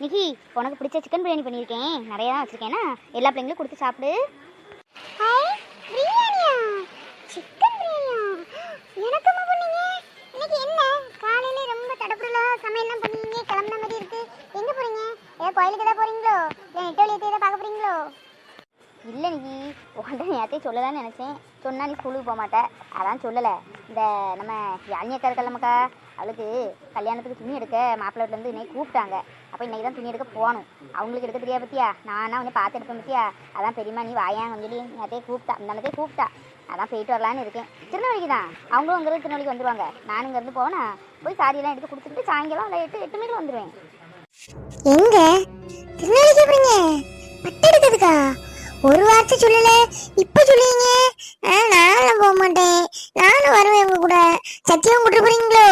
நிக்கி உனக்கு பிடிச்ச சிக்கன் பிரியாணி பண்ணியிருக்கேன். நிறைய தான் வச்சுருக்கேன்னா எல்லா பிள்ளைங்களும் கொடுத்து சாப்பிடு. பிரியாணியா? சிக்கன் பிரியாணியா? எனக்குமா பண்ணீங்க. இன்னைக்கு என்ன? காலையில ரொம்ப தடப்புடலா சமையல்லாம் பண்ணுவீங்க கிளம்புன மாதிரி இருக்கு. எங்க போறீங்க? ஏதோ கோயிலுக்கு தான் போறீங்களோ? இல்லை நெட்டவழியத்தை ஏதோ பார்க்க போறீங்களோ? இல்லை நீ உன்கிட்ட நேரத்தையும் சொல்லலாம்னு நினச்சேன். சொன்னால் நீ ஸ்கூலுக்கு போக மாட்டேன் அதான் சொல்லலை. இந்த நம்ம யாழ்னியக்கா இருக்கல்லம்மாக்கா அவளுக்கு கல்யாணத்துக்கு துணி எடுக்க மாப்பிள்ளை வீட்டிலேருந்து இன்னைக்கு கூப்பிட்டாங்க. அப்போ இன்னைக்கு தான் துணி எடுக்க போகணும். அவங்களுக்கு எடுக்க தெரியாது பத்தியா? நானா கொஞ்சம் பார்த்து எடுப்பேன் பத்தியா? அதான் பெரியம்மா நீ வாயாங்க சொல்லி நேரத்தையே கூப்பிட்டா. இந்த நேரத்தையே கூப்பிட்டா. அதான் போயிட்டு வரலான்னு இருக்கேன். திருநெல்வேலிக்கு தான். அவங்களும் அங்கே திருநெல்வேலிக்கு வந்துடுவாங்க நானும் இங்கேருந்து போனா போய் சாரியெல்லாம் எடுத்து கொடுத்துட்டு சாயங்காலம் எட்டு எட்டு மணிக்கு வந்துடுவேன் எங்க? திருநெல்வேலிக்கு போறீங்க? ஒரு சொல்லல இப்ப சொல்லுவீங்க? நானும் போக மாட்டேன். நானும் வருவேன் உங்க கூட. சத்தியம் கூட்டு போறீங்களோ?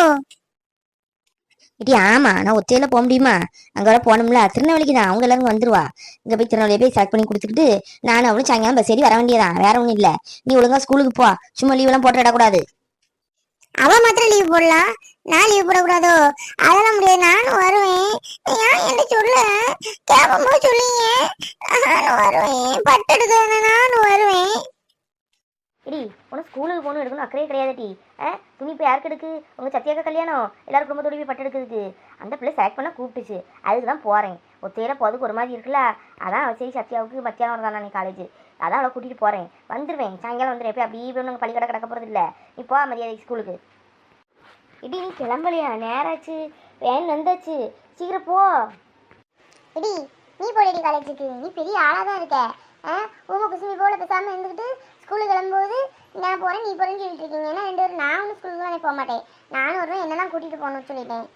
இடி ஆமா. நான் ஒத்தையில போக முடியுமா? அங்க வர போனோம்ல திருநெல்வேலிக்கு தான். அவங்க எல்லாரும் வந்துருவா. இங்க போய் திருநெல்வேலியை போய் செலக்ட் பண்ணி கொடுத்துக்கிட்டு நானும் அவளும் சாயங்காலம் பஸ் ஏறி வர வேண்டியதான் வேற ஒண்ணும் இல்ல. நீ ஒழுங்கா ஸ்கூலுக்கு போ. சும்மா லீவ் எல்லாம் போட்டு விடக்கூடாது அவ மாத்திரம் லீவ் போடலாம் நான் லீவ் போடக்கூடாதோ? அதெல்லாம் முடியாது. நானும் வருவேன். ஏன் என்ன சொல்ல கேட்கும்போது சொல்லுங்க நானும் வருவேன். பட்டு எடுக்க நானும் வருவேன். இடி உனக்கு ஸ்கூலுக்கு போகணும் எடுக்கணும் அக்கறையே கிடையாது டி. ஆ? துணி இப்போ யாருக்கு எடுக்கு? உங்க சத்தியாக்க கல்யாணம். எல்லாரும் குடும்பத்தோட போய் பட்டு எடுக்கிறதுக்கு. அந்த பிள்ளை செலக்ட் பண்ண கூப்பிட்டுச்சு. அதுக்கு தான் போறேன். ஒத்தையில போதுக்கு ஒரு மாதிரி இருக்குல்ல? அதான் சரி சத்யாவுக்கு மத்தியானம் வரதான் நான் காலேஜ் அதான் அவளை கூட்டிட்டு போறேன். வந்துருவேன். சாயங்காலம் வந்துடுவேன் அப்படியே போய் நாங்கள் பள்ளிக்கடை கிடக்க போறது இல்ல. நீ போ மரியாதை ஸ்கூலுக்கு. இடி நீ கிளம்பலையா? நேராச்சு. வேன் வந்தாச்சு. சீக்கிரம் போ. எடி நீ போடடி காலேஜுக்கு. நீ பெரிய ஆளா தான் இருக்க. ஆ? உமா குசுமி போல பேசாம இருந்துக்கிட்டு ஸ்கூலுக்கு கிளம்பும்போது நான் போறேன் நீ போறேன்னு சொல்லிட்டு இருக்கீங்க. ஏன்னா ரெண்டு பேரும் நான் ஒன்றும் ஸ்கூலுக்கு போக மாட்டேன். நானும் வருவேன் என்னெல்லாம் கூட்டிட்டு போகணும்னு சொல்லிட்டேன்.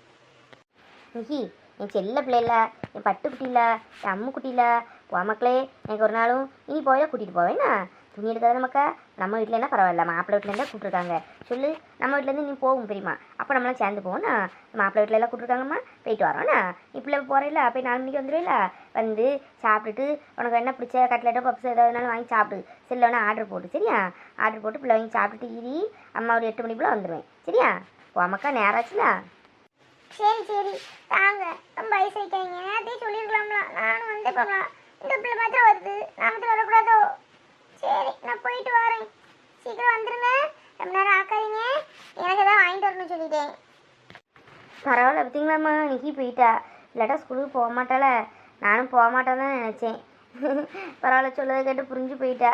நிக்கி என் செல்ல பிள்ளை இல்லை என் பட்டு குட்டி இல்லை என் அம்மு குட்டி இல்லை போ மக்களே எனக்கு ஒரு நாளும் இனி போயா கூட்டிகிட்டு போவேன்னா துணி எடுக்காத நமக்கா? நம்ம வீட்டில் என்ன பரவாயில்ல மாப்பிள்ளை இருந்தால் கூப்பிட்ருக்காங்க சொல்லு நம்ம வீட்டிலேருந்து நீ போகும் பெரியமா அப்போ நம்மளாம் சேர்ந்து போவோம்னா மாப்பிள்ளை வீட்டில் எல்லாம் கூப்பிட்ருக்காங்கம்மா போயிட்டு வரோம்னா இப்போ போகிறேல போய் நாலு மணிக்கு வந்துடுவேல வந்து சாப்பிட்டுட்டு உனக்கு என்ன பிடிச்ச கட்லெட்டோ பப்ஸ் ஏதாவதுனாலும் வாங்கி சாப்பிடு. செல்ல ஆர்டர் போட்டு சரியா? ஆர்டர் போட்டு பிள்ளை வாங்கி சாப்பிட்டுட்டு இரி. அம்மா ஒரு எட்டு மணிக்குள்ளே வந்துடுவேன் சரியா? போமக்கா நேராச்சுல சரி சரி. தாங்க ரொம்ப வயசாயிட்டாங்க. அதே சொல்லியிருக்கலாம்ல. நானும் வந்தே போகலாம் இந்த பிள்ளை மாத்திரம் வருது. நான் மட்டும் வரக்கூடாதோ? சரி நான் போயிட்டு வரேன். சீக்கிரம் வந்துருங்க. ரொம்ப நேரம் ஆக்காதீங்க. எனக்கு ஏதாவது வாங்கிட்டு வரணும்னு சொல்லிட்டேன். பரவாயில்ல பார்த்தீங்களாம்மா நிக்கி போயிட்டா. இல்லாட்டா ஸ்கூலுக்கு போக மாட்டாள. நானும் போக மாட்டேன்னு தான் நினச்சேன். பரவாயில்ல சொல்லதை கேட்டு புரிஞ்சு போயிட்டா.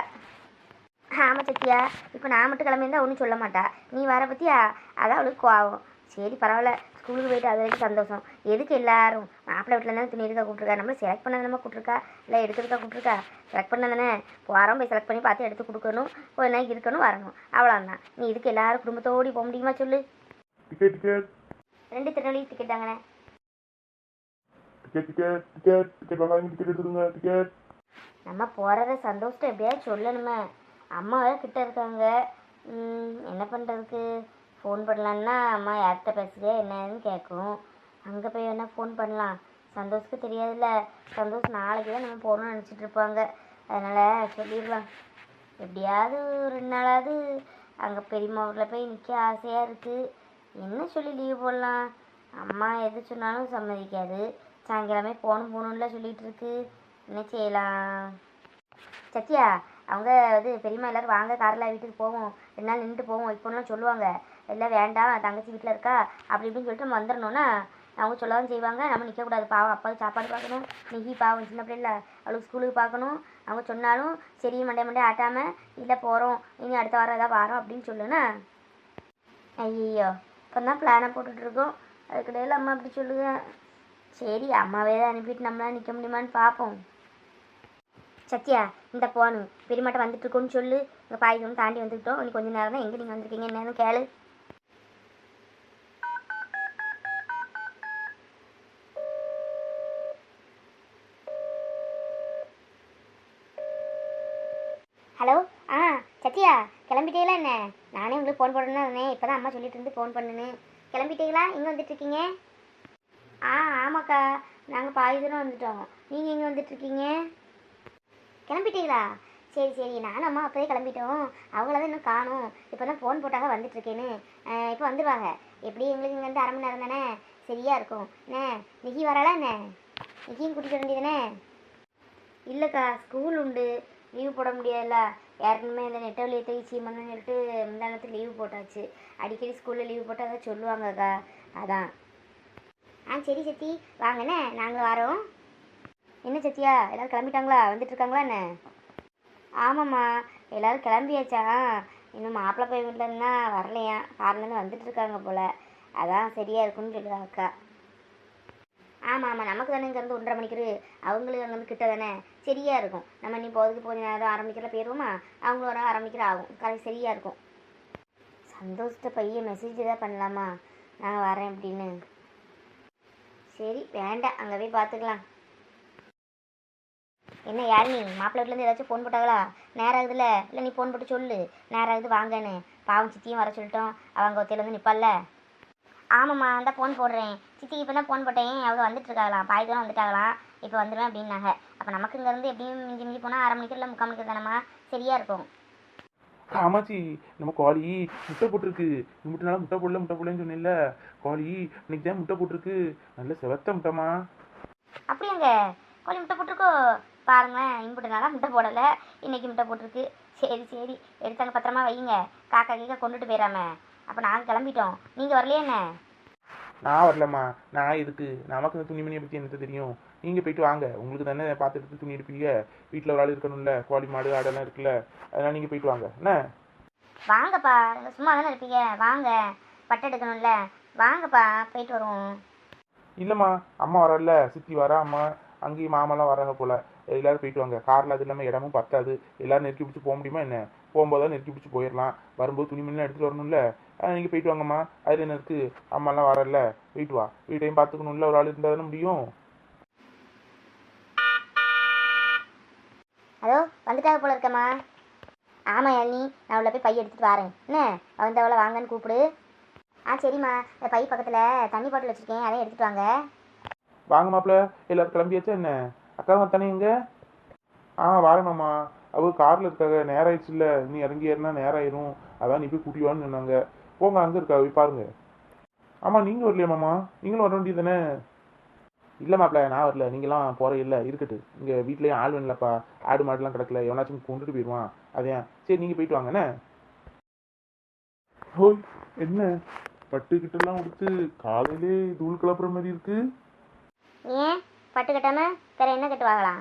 ஆமாம் சத்தியா இப்போ நான் மட்டும் கிளம்பியிருந்தா ஒன்றும் சொல்ல மாட்டா. நீ வர பற்றியா அதான் அவளுக்கு கோவம். சரி பரவாயில்ல. ஸ்கூலுக்கு போயிட்டு அது வரைக்கும் சந்தோஷம். எதுக்கு எல்லாரும் மாப்பிள்ளை வீட்டில் இருந்தாலும் துணி எடுக்க கூப்பிட்ருக்கா நம்ம செலக்ட் பண்ண நம்ம கூப்பிட்ருக்கா இல்லை எடுக்கிறதுக்கா கூப்பிட்ருக்கா செலக்ட் பண்ண தானே? போகிறோம் போய் செலக்ட் பண்ணி பார்த்து எடுத்து கொடுக்கணும். ஒரு நாளைக்கு இருக்கணும் வரணும். அவ்வளோதான் நீ இதுக்கு எல்லாரும் குடும்பத்தோடி போக முடியுமா சொல்லு? ரெண்டு திருநெல்வேலி டிக்கெட் தாங்கண்ணே டிக்கெட் டிக்கெட் டிக்கெட் டிக்கெட் வாங்காதீங்க டிக்கெட் எடுத்துருங்க டிக்கெட் நம்ம போகிறத சந்தோஷத்தை எப்படியாவது சொல்லணுமே. அம்மா வேறு கிட்ட இருக்காங்க. என்ன பண்ணுறதுக்கு ஃபோன் பண்ணலான்னா அம்மா யார்கிட்ட பேசுதே என்னன்னு கேட்கும். அங்கே போய் வேணால் ஃபோன் பண்ணலாம். சந்தோஷத்துக்கு தெரியாதுல்ல. சந்தோஷ் நாளைக்கு தான் நம்ம போகணும்னு நினச்சிட்டு இருப்பாங்க. அதனால் சொல்லிடலாம். எப்படியாவது ஒரு ரெண்டு நாளாவது அங்கே பெரியம்மா ஊரில் போய் நிற்க ஆசையாக இருக்குது என்ன சொல்லி லீவ் போடலாம்? அம்மா எது சொன்னாலும் சம்மதிக்காது. சாயங்காலமே போகணும் போகணும்ல சொல்லிகிட்டு இருக்கு. என்ன செய்யலாம்? சத்யா அவங்க இது பெரியம்மா எல்லாரும் வாங்க காரில் வீட்டுக்கு போவோம். ரெண்டு நாள் நின்றுட்டு போவோம். இப்போலாம் சொல்லுவாங்க. இல்லை வேண்டாம் தங்கச்சி வீட்டில் இருக்கா? அப்படி இப்படின்னு சொல்லிட்டு நம்ம வந்துடணும்னா அவங்க சொல்லவும் செய்வாங்க. நம்ம நிற்கக்கூடாது பாவம் அப்பாவுக்கு சாப்பாடு பார்க்கணும் நிகி பாவம் சின்ன பிள்ளைல அவளுக்கு ஸ்கூலுக்கு பார்க்கணும். அவங்க சொன்னாலும் சரி மண்டே மண்டே ஆட்டாமல் இல்லை போகிறோம் இனி அடுத்த வாரம் ஏதாவது வாரோம் அப்படின்னு சொல்லுன்னா ஐயோ இப்போ தான் பிளானை போட்டுட்ருக்கோம். அதுக்கிடையில் அம்மா அப்படி சொல்லுங்க சரி அம்மாவே தான் அனுப்பிட்டு நம்மளால் நிற்க முடியுமான்னு பார்ப்போம் சத்யா இந்த போனு பெரியமாட்ட வந்துட்டு இருக்கோன்னு சொல்லு. இங்கே பாய்க்கு தாண்டி வந்துக்கிட்டோம். இன்னும் கொஞ்சம் நேரம் தான் எங்கே நீங்கள் வந்திருக்கீங்க? என்னன்னு கேளு. ஹலோ? ஆ சத்யா கிளம்பிட்டீங்களா என்ன? நானே உங்களுக்கு ஃபோன் போடணுன்னு இருந்தேன். இப்போ தான் அம்மா சொல்லிட்டு இருந்து ஃபோன் பண்ணுனேன். கிளம்பிட்டீங்களா? எங்கே வந்துட்டுருக்கீங்க? ஆ ஆமாக்கா. நாங்கள் பாதி தூரம் வந்துட்டோம். நீங்கள் எங்கே வந்துட்டுருக்கீங்க? கிளம்பிட்டீங்களா? சரி சரி. நானும் அம்மா அப்போதே கிளம்பிட்டோம். அவங்கள தான் இன்னும் காணும். இப்போ தான் ஃபோன் போட்டாங்க வந்துட்டுருக்கேன்னு இப்போ வந்துடுவாங்க எப்படி எங்களுக்கு இங்கே வந்து அரை மணி நேரம் தானே? சரியாக இருக்கும். என்ன? நிகி வராளா என்ன? நிக்கியும் கூட்டிகிட்டு வேண்டியதுனே இல்லைக்கா ஸ்கூல் உண்டு. லீவ் போட முடியாதுல்ல. யாருக்குமே இந்த நெட்டவழியை தூக்கி சீமான்னு சொல்லிட்டு முந்தானத்துக்கு லீவ் போட்டாச்சு. அடிக்கடி ஸ்கூலில் லீவ் போட்டால் அதை சொல்லுவாங்கக்கா அதான். ஆ சரி சத்தி. வாங்கண்ணே நாங்கள் வரோம். என்ன சத்தியா? எல்லோரும் கிளம்பிட்டாங்களா? வந்துட்டுருக்காங்களா என்ன? ஆமாம்மா. எல்லோரும் கிளம்பியாச்சா? இன்னும் மாப்பிள்ளை பையன் வீட்டில் வரலையா? கார்லேருந்து வந்துட்டுருக்காங்க போல். அதான் சரியாக இருக்குன்னு சொல்லுவா அக்கா. ஆமாம் ஆமாம் நமக்கு தானே இங்கேருந்து ஒன்றரை மணிக்கு அவங்களுக்கு அங்கேருந்து கிட்ட தானே. சரியாக இருக்கும். நம்ம நீ போகிறதுக்கு கொஞ்சம் நேரம் ஆரம்பிக்கிற போயிடுவோமா அவங்களும் வர ஆரம்பிக்கிற ஆகும். கரெக்ட் சரியாக இருக்கும். சந்தோஷத்தை பையன் மெசேஜ் தான் பண்ணலாமா? நான் வரேன் அப்படின்னு. சரி வேண்டாம். அங்கே போய் பார்த்துக்கலாம் என்ன யார் நீ? மாப்பிள்ளை ஏதாச்சும் ஃபோன் போட்டாங்களா? நேரம் ஆகுதுல்ல. இல்லை நீ ஃபோன் போட்டு சொல்லு. நேரம் ஆகுது வாங்கன்னு. பாவம் சித்தியும் வர சொல்லிட்டோம். அவங்க ஒத்தையில் வந்து நிற்பால்ல ஆமாம்மா அந்த ஃபோன் போடுறேன். சித்தி இப்போ தான் ஃபோன் போட்டேன். அவங்க வந்துட்டு இருக்காங்களாம் பாய் தூரம் வந்துட்டாங்களாம் இப்போ வந்துடுவேன் அப்படின்னாங்க. அப்போ நமக்கு இங்கேருந்து எப்படியும் மிஞ்சி மிஞ்சி போனால் அரை மணிக்கு இல்லை முக்கால் மணிக்கு தானம்மா? சரியாக இருக்கும். ஆமாச்சி நம்ம கோழி முட்டை போட்டிருக்கு. முட்டை நாள் முட்டை போடல முட்டை போடலன்னு சொன்னேன்ல. கோழி இன்னைக்கு தான் முட்டை போட்டிருக்கு. நல்ல செவத்த முட்டைமா அப்படியாங்க கோழி முட்டை போட்டிருக்கோ? பாருங்களேன் இம்புட்டு நாளாக முட்டை போடலை. இன்னைக்கு முட்டை போட்டிருக்கு. சரி சரி. எடுத்தாங்க பத்திரமா வைங்க காக்கா கீக்கா கொண்டுட்டு போயிடாம அப்போ நாங்கள் கிளம்பிட்டோம். நீங்கள் வரலையே என்ன? நான் வரலம்மா. நான் இதுக்கு நமக்கு இந்த துணிமணியை பற்றி எனக்கு தெரியும்? நீங்கள் போயிட்டு வாங்க. உங்களுக்கு தானே பார்த்து எடுத்து துணி எடுப்பீங்க? வீட்டில் ஒரு ஆள் இருக்கணும்ல. கோழி மாடு ஆடெல்லாம் இருக்குல்ல. அதனால் நீங்கள் போயிட்டு வாங்க. என்ன? வாங்கப்பா. சும்மா தானே இருப்பீங்க. வாங்க. பட்டை எடுக்கணும்ல. வாங்கப்பா. போயிட்டு வருவோம். இல்லைம்மா. அம்மா வரல சித்தி வரா அம்மா. அங்கேயும் மாமாலாம் வராங்க போல. எல்லாரும் போயிட்டு வாங்க. காரில் அது இல்லாமல் இடமும் பத்தாது. எல்லாரும் நெருக்கி பிடிச்சி போக முடியுமா என்ன? போகும்போது நெருக்கி பிடிச்சி போயிடலாம். வரும்போது துணிமணிலாம் எடுத்துகிட்டு வரணும்ல? நீங்கள் போயிட்டு வாங்கம்மா. அதில் என்ன இருக்குது அம்மாலாம் வரல போயிட்டு வா. வீட்டையும் பார்த்துக்கணும்ல ஒரு ஆள் இருந்தால் தானே முடியும். அதோ வந்துட்டாக போல இருக்கம்மா. ஆமாம் அண்ணி. நான் உள்ள போய் பை எடுத்துகிட்டு வரேன். என்ன? வந்தவளை வாங்கன்னு கூப்பிடு. ஆ சரிம்மா. இந்த பை பக்கத்தில் தண்ணி பாட்டில் வச்சுருக்கேன். அதையும் எடுத்துகிட்டு வாங்க. வாங்க மாப்பிள்ள. எல்லாரும் கிளம்பியாச்சா என்ன? அக்கா தானே எங்க ஆ வாரேம்மாம்மா அவ காரில் இருக்காங்க நேரம் ஆயிடுச்சுல்ல நீ இறங்கி ஏறினா நேரம் ஆயிரும் அதான் நீ போய் கூட்டி வான்னு சொன்னாங்க. போங்க அங்கே இருக்கா போய் பாருங்க. ஆமாம் நீங்கள் வரலையா மாமா? நீங்களும் வர வேண்டியது தானே? இல்லை மாப்பிள்ள நான் வரல. நீங்களாம் போகிற இல்லை இருக்கட்டு இங்கே வீட்லேயும் ஆள் வேணும்லப்பா. ஆடு மாடுலாம் கிடக்கல. எவனாச்சும் கொண்டுட்டு போயிடுவான். அதையா சரி நீங்கள் போயிட்டு வாங்கண்ணே என்ன? ஹோய் என்ன? பட்டுக்கிட்டெல்லாம் கொடுத்து காலையிலே தூள் கிளப்புற மாதிரி இருக்கு. ஏன்? பட்டு வேற என்ன கட்டு வாங்கலாம்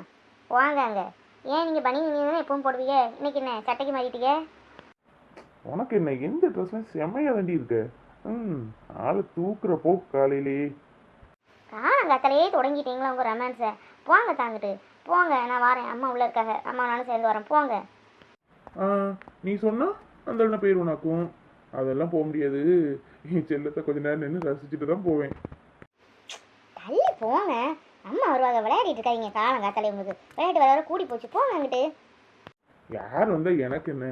வாங்க அங்கே. ஏன் நீங்கள் பனி நீங்கள் தானே எப்பவும் போடுவீங்க? இன்னைக்கு என்ன? சட்டைக்கு மாறிட்டீங்க? உனக்கு என்ன எந்த ட்ரெஸ்லாம் செம்மையா தாண்டி இருக்கு. ம் ஆளை தூக்குற போ காலையிலே காலங்காத்தாலேயே தொடங்கிட்டீங்களா உங்கள் ரொமான்ஸை போங்க தாங்கிட்டு. போங்க நான் வரேன். அம்மா உள்ளே இருக்காங்க. அம்மா நானும் சேர்ந்து வரேன். போங்க. ஆ நீ சொன்னா அந்த அண்ணன் போயிடுவனாக்கும் அதெல்லாம் போக முடியாது. செல்லத்தை கொஞ்ச நேரம் நின்று ரசிச்சுட்டு தான் போவேன். தள்ளி போங்க. அம்மா வருவாங்க விளையாடிட்டு இருக்காங்க காலங்காத்தாலே உங்களுக்கு. விளையாட்டு விளையாட கூடி போச்சு போங்க அங்கிட்டு. யார் வந்தா எனக்கு என்ன?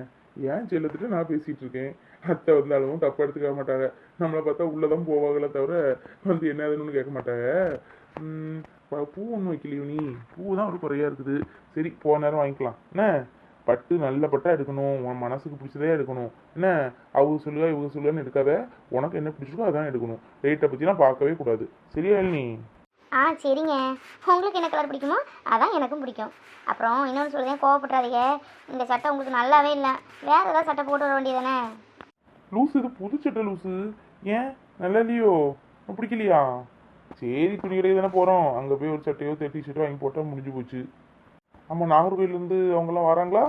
ஏன் செல்லத்துட்டு நான் பேசிட்டு இருக்கேன்? அத்தை வந்தாலும் தப்பா எடுத்துக்க மாட்டாங்க. நம்மளை பார்த்தா உள்ளதான் போவாங்களே தவிர வந்து என்ன கேட்க மாட்டாங்க. பூ ஒன்றும் வைக்கலையோ நீ? பூ தான் ஒரு குறையா இருக்குது. சரி போன நேரம் வாங்கிக்கலாம். என்ன? பட்டு நல்ல பட்டா எடுக்கணும். உன் மனசுக்கு பிடிச்சதே எடுக்கணும். என்ன? அவங்க சொல்லுவா இவங்க சொல்லுவான்னு எடுக்காத. உனக்கு என்ன பிடிச்சிருக்கோ அதான் எடுக்கணும். ரேட்டை பற்றிலாம் பார்க்கவே கூடாது. சரியா நீ ஆ சரிங்க. உங்களுக்கு என்ன கலர் பிடிக்குமோ அதான் எனக்கும் பிடிக்கும். அப்புறம் இன்னொன்று சொல்லுதேன் கோவப்பட்டுறாதீங்க. இந்த சட்டை உங்களுக்கு நல்லாவே இல்லை. வேறு ஏதாவது சட்டை போட்டு வர வேண்டியதானே லூசு இது புது சட்டை லூசு. ஏன்? நல்லா இல்லையோ? பிடிக்கலையா? சரி துணி கடைக்கு தானே போகிறோம் அங்கே போய் ஒரு சட்டையோ தேர்ட்டி ஷர்ட்டோ வாங்கி போட்டால் முடிஞ்சு போச்சு. ஆமாம் நாகர்கோயிலேருந்து அவங்களாம் வராங்களா?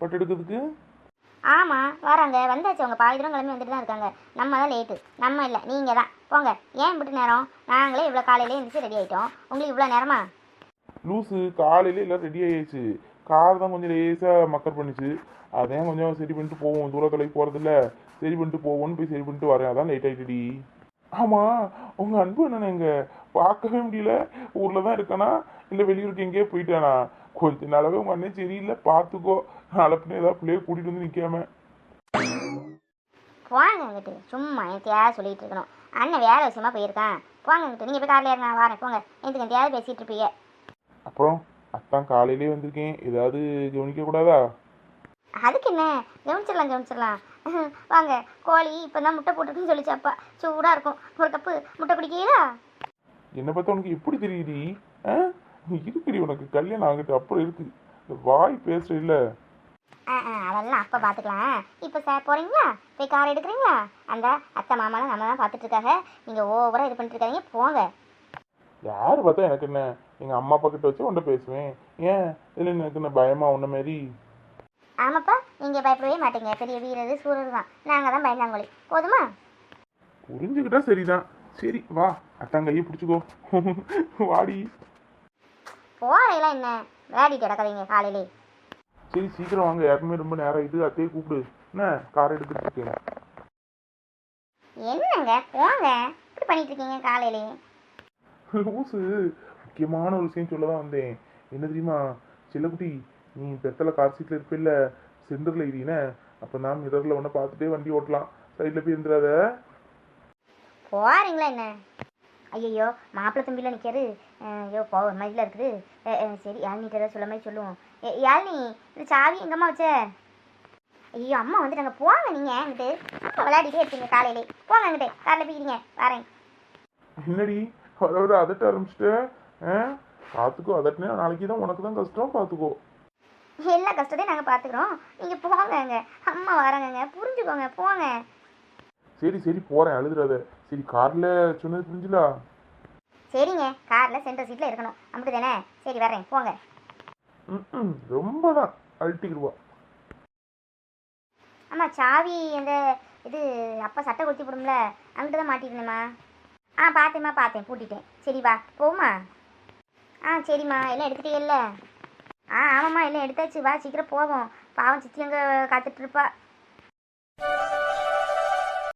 பட்டு எடுக்கிறதுக்கு? ஆமாம் வராங்க. வந்தாச்சு. அவங்க பாதி தூரம் கிளம்பி வந்துட்டு தான் இருக்காங்க. நம்ம தான் லேட்டு நம்ம இல்லை. நீங்கள் தான். போங்க. ஏன் இப்படி நேரம்? நாங்களே இவ்வளோ காலையிலே எழுந்திரிச்சு ரெடி ஆகிட்டோம் உங்களுக்கு இவ்வளோ நேரமா? லூசு காலையிலே எல்லாம் ரெடி ஆகிடுச்சு கார் தான் கொஞ்சம் லேசாக மக்கர் பண்ணிச்சு. அதான் கொஞ்சம் சரி பண்ணிட்டு போவோம். தூர தொலைக்கு போகிறதில்ல சரி பண்ணிட்டு போவோம்னு போய் சரி பண்ணிட்டு வரேன். அதான் லேட் ஆகிட்டுடி ஆமாம் உங்கள் அன்பு என்ன எங்க பார்க்கவே முடியல. ஊரில் தான் இருக்கானா? இல்லை வெளியூருக்கு எங்கேயோ போயிட்டானா? கொஞ்ச நாளாகவே உங்கள் அண்ணன் சரியில்லை. பார்த்துக்கோ. நாளை பின்ன ஏதாவது பிள்ளைய கூட்டிகிட்டு வந்து நிற்காம போங்க அங்கிட்டு. சும்மா எத்தையாவது சொல்லிட்டு இருக்கணும். அண்ணன் வேலை விஷயமா போயிருக்கான் போங்க அங்கிட்டு. நீங்கள் போய் காரில் ஏறுங்க நான் வரேன். போங்க. எதுக்கு எத்தையாவது பேசிகிட்டு இருப்பீங்க. அப்புறம் அத்தான் காலையிலே வந்திருக்கேன். ஏதாவது கவனிக்க கூடாதா? அதுக்கு என்ன? கவனிச்சிடலாம் கவனிச்சிடலாம். வாங்க. கோழி இப்போ தான் முட்டை போட்டுருக்குன்னு சொல்லிச்சு அப்பா. சூடாக இருக்கும். ஒரு கப்பு முட்டை குடிக்கிறீங்களா? என்னை பார்த்தா உனக்கு எப்படி தெரியுது ஆ? இருக்குடி உனக்கு கல்யாணம் ஆகிட்டு அப்புறம் இருக்கு. இந்த வாய் பேசுற இல்ல ஆ ஆ அதெல்லாம் அப்போ பார்த்துக்கலாம் இப்போ சார் போகிறீங்களா போய் கார் எடுக்கிறீங்களா? அந்த அத்தை மாமாலாம் நம்ம தான் பார்த்துட்டு இருக்காங்க நீங்கள் ஓவராக இது பண்ணிட்டு இருக்காதீங்க போங்க. யாரு பார்த்தா எனக்கு என்ன? எங்க அம்மா அப்பா கிட்ட வச்சு உன்ட்ட பேசுவேன். ஏன்? இதுல எனக்கு என்ன பயமா உன்ன மாரி? ஆமாப்பா நீங்கள் பயப்படவே மாட்டீங்க. பெரிய வீரர் சூரர் தான். நாங்கள் தான் பயந்தாங்கொழி. போதுமா? புரிஞ்சுக்கிட்டா சரிதான். சரி வா. அத்தான் கையை பிடிச்சிக்கோ. வாடி. போகிறீங்களா என்ன? விளையாடிட்டு கிடக்காதீங்க காலையிலே. சரி சீக்கிரம் வாங்க. யாருமே ரொம்ப நேரம் ஆயிட்டு அத்தையை கூப்பிடு. என்ன? கார் எடுத்துட்டு இருக்கேன். என்னங்க? போங்க இப்படி பண்ணிட்டு இருக்கீங்க காலையிலே? லூசு முக்கியமான ஒரு விஷயம் சொல்ல தான் வந்தேன். என்ன தெரியுமா? செல்லக்குட்டி நீ பெத்தல கார் சீட்டில் இருப்பில்ல சென்டரில் இருந்தீனே அப்போ நான் மிரரில் ஒன்றை பார்த்துட்டே வண்டி ஓட்டலாம். சைடில் போய் இருந்துடாத போகிறீங்களா என்ன? ஐயோ மாப்பிள்ளை தம்பியில் நிற்காரு ஐயோ போ ஒரு மாதிரில இருக்குது. சரி யாழ்னிட்ட ஏதாவது சொல்ல மாதிரி சொல்லுவோம். ஏ, யாழ்னி இந்த சாவி எங்கம்மா வச்ச? ஐயோ அம்மா வந்துட்டாங்க போங்க நீங்கள் அங்கிட்டு அம்மா விளையாடிட்டே இருக்கீங்க காலையிலே. போங்க அங்கிட்டு காலையில் போய்க்கிறீங்க வரேன். என்னடி வர அதட்ட ஆரம்பிச்சிட்ட? ஆ? பார்த்துக்கோ அதட்டினா நாளைக்கு தான் உனக்கு தான் கஷ்டம் பார்த்துக்கோ எல்லா கஷ்டத்தையும் நாங்கள் பார்த்துக்குறோம் நீங்கள் போங்கங்க அம்மா வராங்கங்க புரிஞ்சுக்கோங்க போங்க. சரி சரி போகிறேன் அழுதுறாத. சரி காரில் சொன்னது புரிஞ்சுலா சரிங்க காரில் சென்டர் சீட்டில் இருக்கணும். அப்படி தானே சரி வரேன் போங்க. ம் ரொம்ப தான் அழட்டிக்கிடுவா அம்மா சாவி அந்த இது அப்பா சட்டை கொளுத்தி போடும்ல அங்கிட்டு தான் மாட்டிருந்தேம்மா ஆ பார்த்தேம்மா பார்த்தேன். பூட்டிட்டேன். சரி வா. போம்மா. ஆ சரிம்மா. எல்லாம் எடுத்துட்டீங்கல்ல ஆ ஆமாம்மா. எல்லாம் எடுத்தாச்சு. வா சீக்கிரம் போவோம். பாவம் சித்தி அங்கே காத்துட்டு இருப்பா